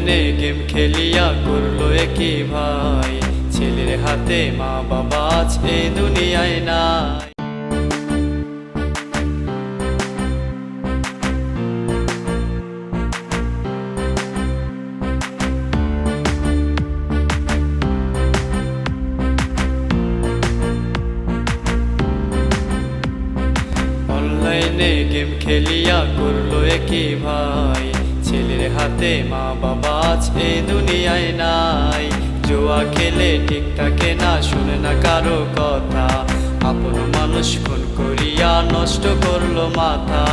অনলাইনে গেম খেলিয়া করল একই ভাই ছেলের হাতে মা বাবা এই দুনিয়ায় নাই অনলাইনে গেম খেলিয়া করল একই ভাই ছেলের হাতে মা বাবা এই দুনিয়ায় নাই। জুয়া খেলে ঠিক থাকে না, শুনে না কারও কথা। আপন মানুষ খুন করিয়া নষ্ট করল মাথা।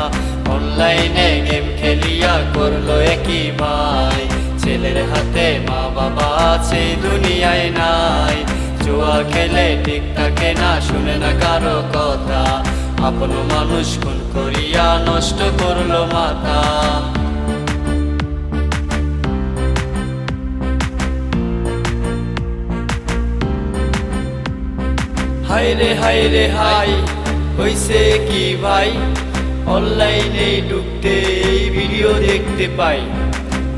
অনলাইনে গেম খেলিয়া করল একই ভাই। ছেলের হাতে মা বাবা আছে দুনিয়ায় নাই। জুয়া খেলে ঠিক থাকে না, শুনে না কারও কথা। আপন মানুষ খুন করিয়া নষ্ট করল মাথা। হাই রে হাই রে হাই হইছে কি ভাই? অনলাইনে ঢুকতে এই ভিডিও দেখতে পাই।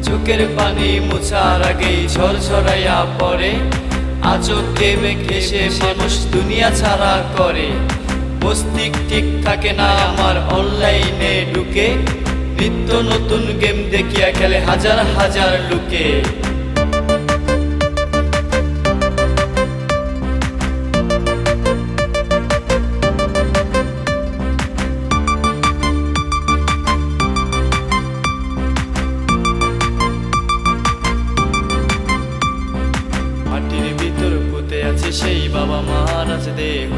চোখের পানি মোছার আগেই ঝর ঝরাইয়া পড়ে। আচক দেবে ঘেসে মানুষ দুনিয়া ছাড়া করে। মস্তিক ঠিক থাকে না আমার অনলাইনে ঢুকে। নিত্য নতুন গেম দেখিয়া খেলে হাজার হাজার লোকে। আছে সেই বাবা মহারাজ দেহ।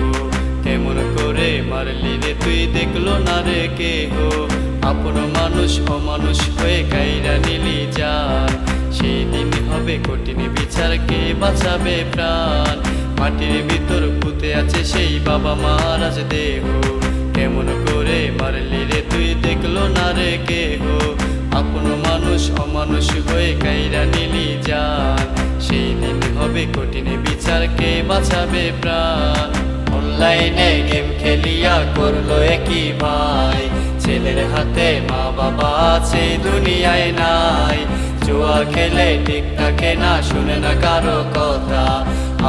কেমন করে মারলি রে তুই দেখল না রে কেহ? আপন মানুষ, অমানুষ হয়ে কাইরা নিলি যান সেই দিন হবে কঠিন বিচার, কে বাঁচাবে প্রাণ? মাটির ভিতর পুঁতে আছে সেই বাবা মহারাজ দেহ। কেমন করে মারলি রে তুই দেখল না রে কেহ? আপন মানুষ, অমানুষ হয়ে কাইরা নিলি যান হবে কঠিন বিচার কে বাঁচাবে প্রাণ। অনলাইনে গেম খেলিয়া করল একই ভাই। ছেলের হাতে মা বাবা আছে, দুনিয়ায় নাই। জুয়া খেলে ঠিক থাকে না শুনে না কারও কথা।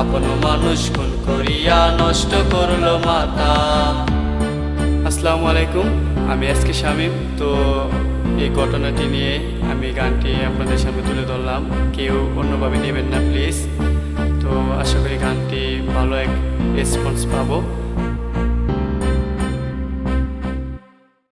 আপন মানুষ খুন করিয়া নষ্ট করল মাথা আসসালামু আলাইকুম আমি এস কে শামীম। তো এই ঘটনাটি নিয়ে আমি গানটি আপনাদের সামনে তুলে ধরলাম। কেউ অন্যভাবে নেবেন না, প্লিজ। তো আশা করি গানটি ভালো এক রেসপন্স পাবো।